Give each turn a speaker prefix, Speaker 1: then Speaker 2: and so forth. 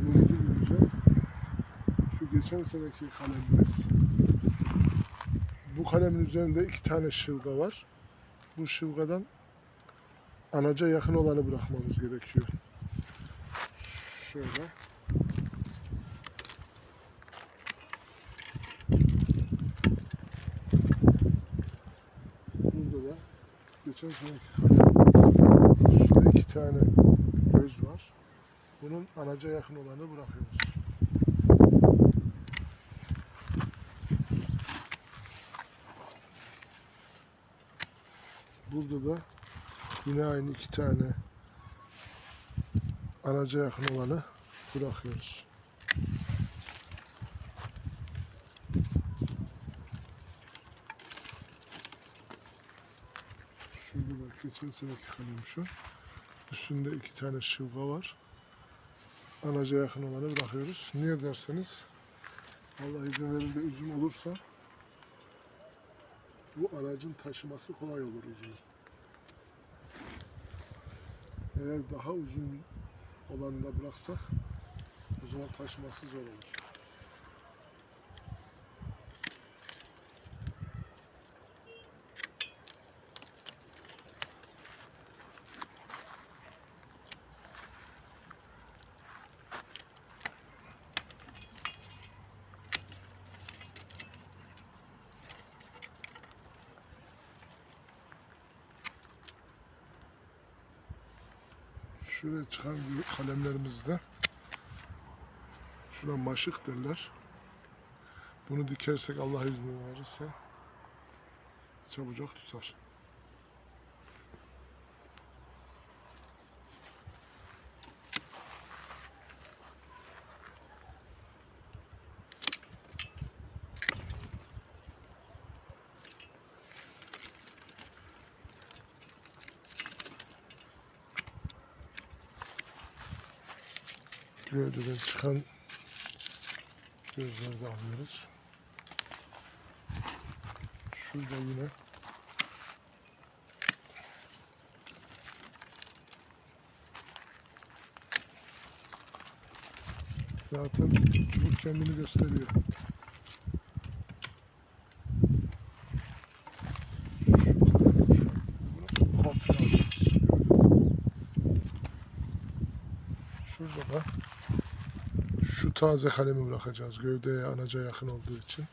Speaker 1: Çubuğumuzu bulacağız. Şu geçen seneki kalemimiz. Bu kalemin üzerinde iki tane şırga var. Bu şırgadan anaca yakın olanı bırakmamız gerekiyor. Şöyle. Burada da geçen seneki kalem. Üstünde iki tane. Bunun anaca yakın olanı bırakıyoruz. Burada da yine aynı iki tane anaca yakın olanı bırakıyoruz. Şurada da geçen seneki kalem şu. Üstünde iki tane şıvga var. Anaca yakın olanı bırakıyoruz. Niye derseniz Allah izin verir de üzüm olursa bu aracın taşıması kolay olur üzümü. Eğer daha uzun olanı da bıraksak o zaman taşıması zor olur. Şuraya çıkan kalemlerimizde şuna maşık derler. Bunu dikersek Allah izin verirse çabucak tutar. Gövdeden çıkan gözleri de alıyoruz. Şurada yine zaten çubuk kendini gösteriyor. Şu kalemi şu- bunu komple alıyoruz. Şurada da şu taze kalemi bırakacağız gövdeye anaca yakın olduğu için.